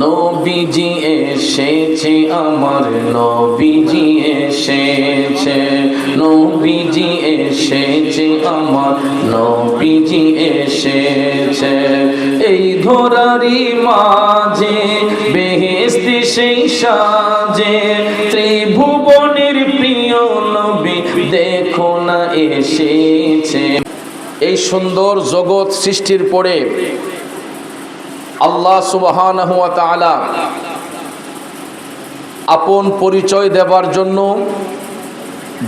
নবীজি এসেছে, আমার নবীজি এসেছে। নবীজি এসেছে, আমার নবীজি এসেছে। এই ধরারি মাঝে বেহেস্তি সেই সাজে। ত্রিভুবনের প্রিয় নবী, দেখো না এসেছে। এই সুন্দর জগৎ সৃষ্টির পরে আল্লাহ তাআলা আপন পরিচয় দেবার জন্য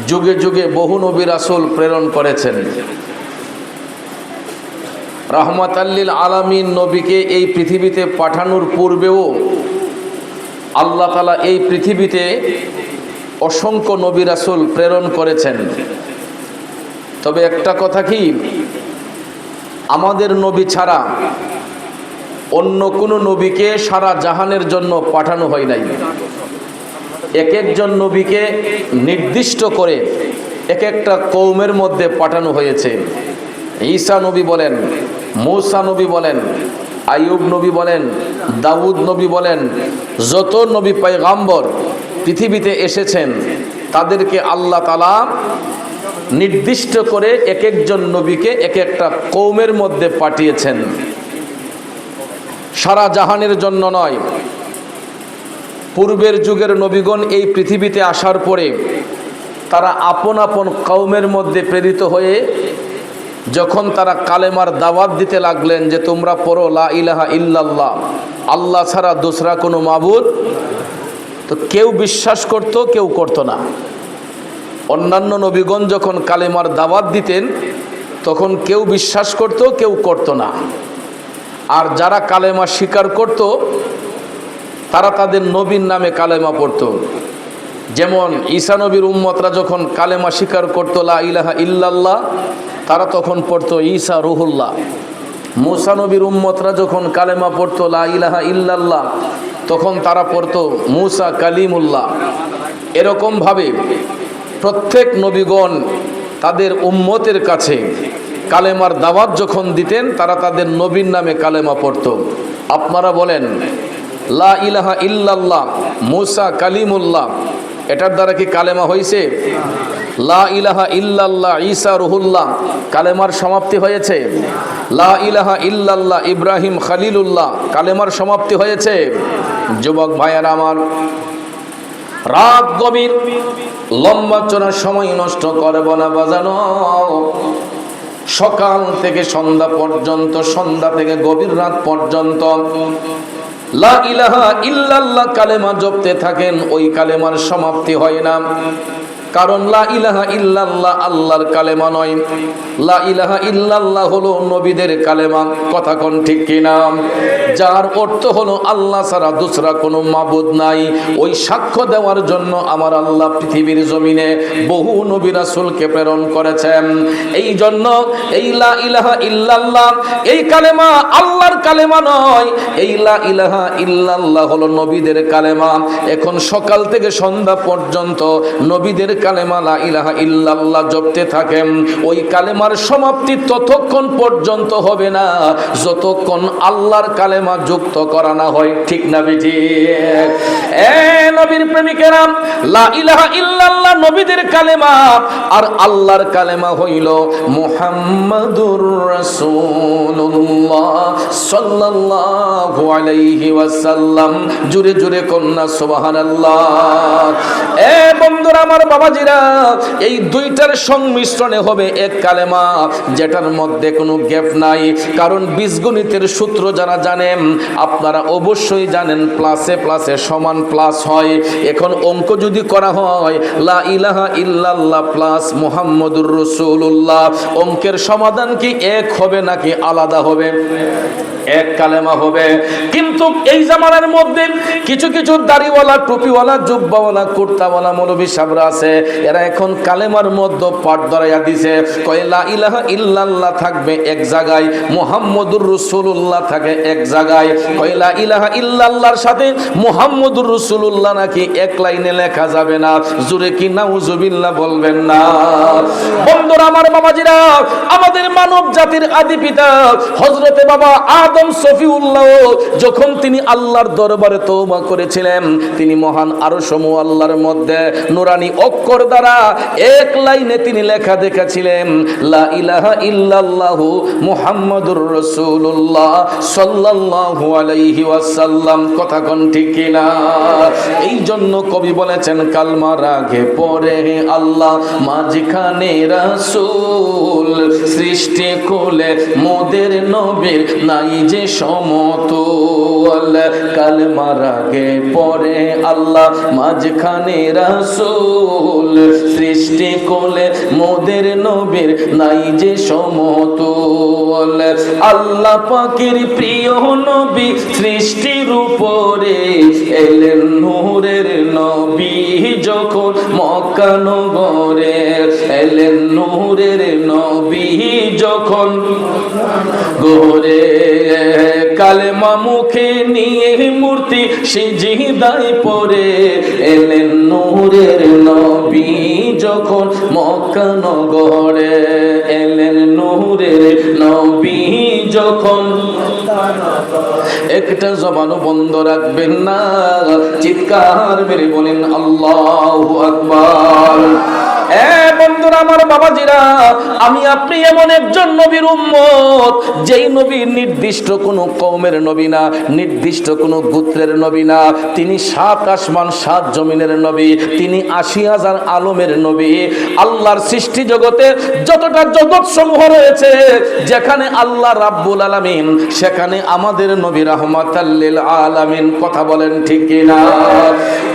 যুগে যুগে বহু নবী রাসূল প্রেরণ করেছেন। রহমত আল্লিল আলামিন নবীকে এই পৃথিবীতে পাঠানোর পূর্বেও আল্লাহ তালা এই পৃথিবীতে অসংখ্য নবী রাসূল প্রেরণ করেছেন। তবে একটা কথা কি? আমাদের নবী ছাড়া অন্য কোনো নবীকে সারা জাহানের জন্য পাঠানো হয় নাই। এক একজন নবীকে নির্দিষ্ট করে এক একটা কৌমের মধ্যে পাঠানো হয়েছে। ঈসা নবী বলেন, মৌসা নবী বলেন, আইয়ুব নবী বলেন, দাউদ নবী বলেন, যত নবী পায়গাম্বর পৃথিবীতে এসেছেন, তাদেরকে আল্লাহ তালা নির্দিষ্ট করে এক একজন নবীকে এক একটা কৌমের মধ্যে পাঠিয়েছেন। সারা জাহানের জন্য নয়। পূর্বের যুগের নবীগণ এই পৃথিবীতে আসার পরে তারা আপন আপন কৌমের মধ্যে প্রেরিত হয়ে যখন তারা কালেমার দাওয়াত দিতে লাগলেন যে তোমরা পড়ো, লা ইলাহা ইল্লাল্লাহ, আল্লাহ ছাড়া দোসরা কোনো মাবুদ। তো কেউ বিশ্বাস করত, কেউ করত না। অন্যান্য নবীগণ যখন কালেমার দাওয়াত দিতেন, তখন কেউ বিশ্বাস করত, কেউ করত না। আর যারা কালেমা স্বীকার করত, তারা তাদের নবীর নামে কালেমা পড়ত। যেমন ঈসা নবীর উম্মতরা যখন কালেমা স্বীকার করতো, লা ইলাহা ইল্লাল্লাহ, তারা তখন পড়তো ঈসা রুহুল্লাহ। মুসা নবীর উম্মতরা যখন কালেমা পড়তো, লা ইলাহা ইল্লাল্লাহ, তখন তারা পড়তো মুসা কালিমুল্লাহ। এরকমভাবে প্রত্যেক নবীগণ তাদের উম্মতের কাছে কালেমার দাওয়াত যখন দিতেন, তারা তাদের নবীর নামে কালেমা পড়ত। আপনারা বলেন, লা ইলাহা ইল্লাল্লাহ, মুসা কালিমুল্লাহ। এটার দ্বারা কি কালেমা হয়েছে লা ইলাহা ইল্লাল্লাহ, ঈসা রুহুল্লাহ। কালেমার সমাপ্তি হয়েছে। লা ইলাহা ইল্লাল্লাহ, ইব্রাহিম খালিলুল্লাহ। কালেমার সমাপ্তি হয়েছে। যুবক ভাইয়ারা আমার, রাত গভীর, লম্বা চড়ার সময় নষ্ট করব না বাজানো। সকাল থেকে সন্ধ্যা পর্যন্ত, সন্ধ্যা থেকে গভীর রাত পর্যন্ত লা ইলাহা ইল্লাল্লাহ কালেমা জপতে থাকেন, ওই কালেমার সমাপ্তি হয় না। কারণ লা ইলাহা ইল্লাল্লাহ আল্লাহর কালেমা নয়। লা ইলাহা ইল্লাল্লাহ হলো নবীদের কালেমা, কথা কোন ঠিক কিনা? যার অর্থ হলো আল্লাহ ছাড়া দুসরা কোনো মাবুদ নাই। ওই সাক্ষ্য দেওয়ার জন্য আমার আল্লাহ পৃথিবীর জমিনে বহু নবী রাসূলকে প্রেরণ করেছেন। এই জন্য এই লা ইলাহা ইল্লাল্লাহ, এই কালেমা আল্লাহর কালেমা নয়। এই লা ইলাহা ইল্লাল্লাহ হলো নবীদের কালেমা। এখন সকাল থেকে সন্ধ্যা পর্যন্ত নবীদের কালেমা লা ইলাহা ইল্লাল্লাহ জপতে থাকেন, ওই কালেমার সমাপ্তি ততক্ষণ পর্যন্ত হবে না। যতক্ষণ আল্লাহর কালেমা যুক্ত করা না হয়, ঠিক না বেটি এ নবীর লা ইলাহা ইল্লাল্লাহ নবীদের কালেমা, আর আল্লাহর কালেমা হইল মুহাম্মাদুর রাসূলুল্লাহ সাল্লাল্লাহু আলাইহি ওয়াসাল্লাম। জুরে জুরে কন্যা সুবহানাল্লাহ। এ বন্ধুরা, আমার বাবাজিরা এই দুইটার সংমিশ্রণে হবে এক কালেমা, যেটার মধ্যে কোনো গ্যাপ নাই। কারণ বীজগণিতের সূত্র যারা জানেন, আপনারা অবশ্যই জানেন প্লাসে প্লাসে সমান প্লাস হয়। এখন অঙ্ক যদি করা হয়, লা ইলাহা ইল্লাল্লাহ প্লাস মুহাম্মদুর রাসূলুল্লাহ, অঙ্কের সমাধান কি এক হবে নাকি আলাদা হবে? এক কালেমা হবে, কিন্তু এই জামানার মধ্যে কিছু কিছু দাড়িওয়ালা, টুপিওয়ালা, জুব্বাওয়ালা, কুর্তাওয়ালা মৌলবী সাবরা আছে। এরা এখন কালেমার মধ্যে পাট ধরাইয়া দিছে। কয়লা ইলাহা ইল্লাল্লাহ থাকবে এক জায়গায়, মুহাম্মদুর রাসূলুল্লাহ থাকে এক জায়গায়। কয়লা ইলাহা ইল্লাল্লাহর সাথে মুহাম্মদুর রাসূলুল্লাহ নাকি এক লাইনে লেখা যাবে না? জুরে কি নাউজুবিল্লাহ বলবেন না। বন্ধুরা, আমার বাবাজিরা, আমাদের মানব জাতির আদি পিতা, হযরতে বাবা আদম আদম সফিউল্লাহ, যখন তিনি আল্লাহর দরবারে তওবা করেছিলেন, তিনি মহান আরও সমূহ আল্লাহর মধ্যে নুরানি অক্ষর দ্বারা এক লাইনে তিনি লেখা দেখেছিলেন, লা ইলাহা ইল্লাল্লাহু মুহাম্মাদুর রাসূলুল্লাহ সাল্লাল্লাহু আলাইহি ওয়াসাল্লাম। কথা কোন ঠিক কিনা? এই জন্য কবি বলেছেন কালমার আগে পরে আল্লাহ, মাঝখানে রাসূল সৃষ্টি কোলে মোদের নবীর নাই যে সমতল কালমার আগে পরে আল্লাহ মাঝখানে রাসুল সৃষ্টি কোলে মোদের নবীর নাই যে সমতুল। আল্লাহ পাকের প্রিয় নবী সৃষ্টির উপরে এলেন নূরের নবী যখন মক্কা নগরে এলেন নূরের নবী যখন গোরে কালেমা মুখে নিয়ে মূর্তি সিজিদাই পরে এলেন নূরের নবী যখন মক্কা নগরে এলেন নূরের নবী যখন একটা জবানও বন্ধ রাখবেন না চিৎকার মেরে বলেন আল্লাহ আকবার। না না। সৃষ্টি জগতে যতটা জগৎ সমূহ রয়েছে, যেখানে আল্লাহ রাব্বুল আলামিন, সেখানে আমাদের নবী রহমাতাল্লিল আলামিন। কথা বলেন ঠিক কিনা?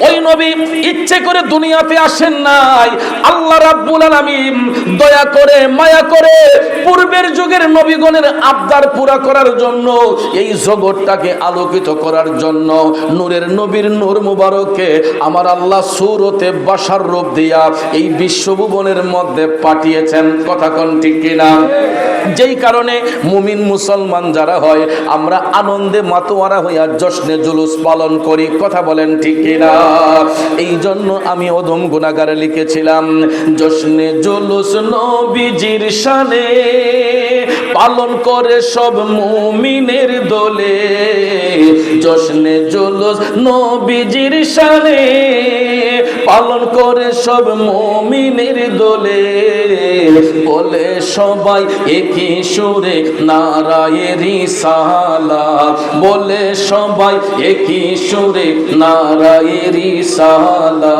ওই নবী ইচ্ছে করে দুনিয়াতে আসেন নাই। আল্লাহ রাব্বুল আলামিন দয়া করে, মায়া করে পূর্বের যুগের নবীগণের আবদার পুরা করার জন্য, এই জগৎটাকে আলোকিত করার জন্য, নূরের নবীর নূর মুবারককে আমার আল্লাহ সুরতে বাসার রূপ দিয়া এই বিশ্বভুবনের মধ্যে পাঠিয়েছেন। কথা কোন ঠিক কিনা? যেই কারণে মুমিন মুসলমান যারা হয়, আমরা আনন্দে মাতোয়ারা হইয়া জশ্নে জুলুস পালন করি। কথা বলেন ঠিক কিনা? এই জন্য আমি অধম গুণাগারে লিখেছিলাম জশ্নে জুলুস নবীজির শানে পালন করে সব মুমিনের দোলে। জশ্নে জুলুস নবীজির শানে পালন করে সব মুমিনের দোলে। বলে সবাই একই সুরে নারায়েরি সালা বলে সবাই একই সুরে নারায়েরি সালা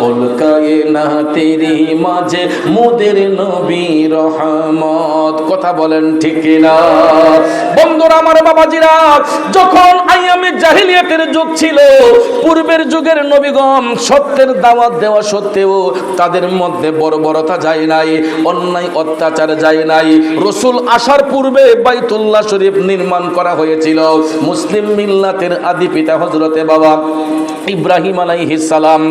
কলকায়ে না তেরি মাঝে মোদের নবী রহমত। কথা বলেন ঠিক বন্ধুরা, আমার বাবাজিরা, যখন আইয়ামে জাহিলিয়াতের যুগ ছিল, পূর্বের যুগের নবীগণ সত্যের দাওয়াত দেওয়া সত্ত্বেও তাদের মধ্যে বর্বরতা যায় নাই, অন্যায় অত্যাচার যায় নাই। রসুল আসার পূর্বে বাইতুল্লাহ শরীফ নির্মাণ করা হয়েছিল। মুসলিম মিল্লাতের আদি পিতা হজরতে বাবা ইব্রাহিম সালাম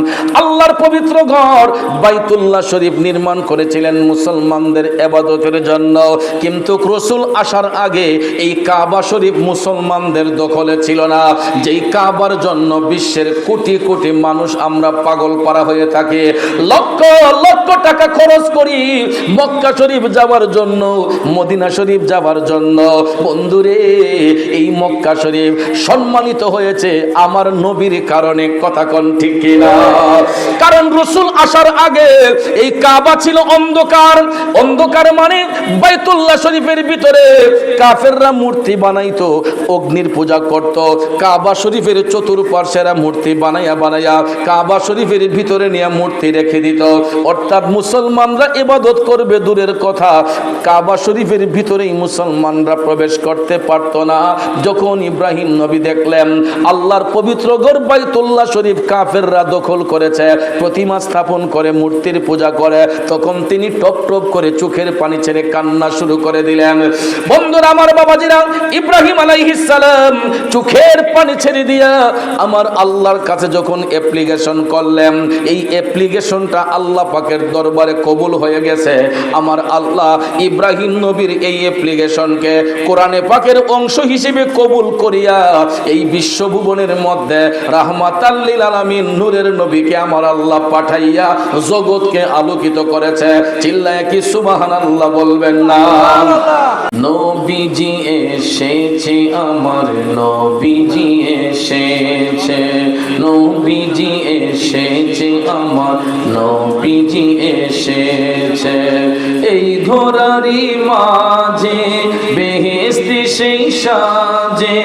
আল্লাহর পবিত্র ঘর বাইতুল্লাহ শরীফ নির্মাণ করেছিলেন মুসলমানদের এবাদতের জন্য। কিন্তু রসুল আসার আগে এই কাবা শরীফ মুসলমানদের দখলে ছিল না। যেই কাবার জন্য বিশ্বের কোটি কোটি মানুষ আমরা পাগল পারা হয়ে থাকে, লক্ষ লক্ষ টাকা খরচ করি মক্কা শরীফ যাওয়ার জন্য, মদিনা শরীফ যাওয়ার জন্য। বন্ধুরে, এই মক্কা শরীফ সম্মানিত হয়েছে আমার নবীর কারণে। কথা কন, ঠিক কিনা? কারণ রসুল আসার আগে এই কাবা ছিল অন্ধকার। অন্ধকার মানে বাইতুল্লাহ শরীফের ভিতরে কাফেররা মূর্তি বানাইতো, অগ্নির পূজা করত। কাবা শরীফের চতুর্পার্শ্বেরা মূর্তি বানাইয়া বানাইয়া কাবা শরীফের ভিতরে নিয়ে মূর্তি রেখে দিত। অর্থাৎ মুসলমানরা ইবাদত করবে দূরের কথা, কাবা শরীফের ভিতরেই মুসলমানরা প্রবেশ করতে পারতো না। যখন ইব্রাহিম নবী দেখলেন, আল্লাহর পবিত্র ঘর বাইতুল্লাহ শরীফ কাফেররা দখল করেছে, প্রতিমা স্থাপন করে, মূর্তির পূজা করে, তখন তিনি টপ টপ করে চোখের পানি ছেড়ে কান্না শুরু করে দিলেন। বন্ধুরা, আমার বাবাজিরা, ইব্রাহিম সালাম চোখের পানি ছেড়ে দিয়া আমার আল্লাহর কাছে যখন অ্যাপ্লিকেশন করলেন, এই অ্যাপ্লিকেশনটা আল্লাহ পাকের দরবারে কবুল হয়ে গেছে। আমার আল্লাহ ইব্রাহিম নবীর এই অ্যাপ্লিকেশনকে কোরআনে পাকের অংশ হিসেবে কবুল করিয়া এই বিশ্বভুবনের মধ্যে রাহমাত রহমাতাল্লিল আলামিন, নূরের নবীকে আমার আল্লাহ পাঠাইয়া জগৎকে আলোকিত করেছে। চিল্লায় কি সুবহানাল্লাহ বলবেন না? নবীজি এসেছে, আমার নবীজি এসেছে। নবীজি এসেছে, আমার নবীজি এসেছে। এই ধরারি মাঝে বেহেস্তি সেই সাজে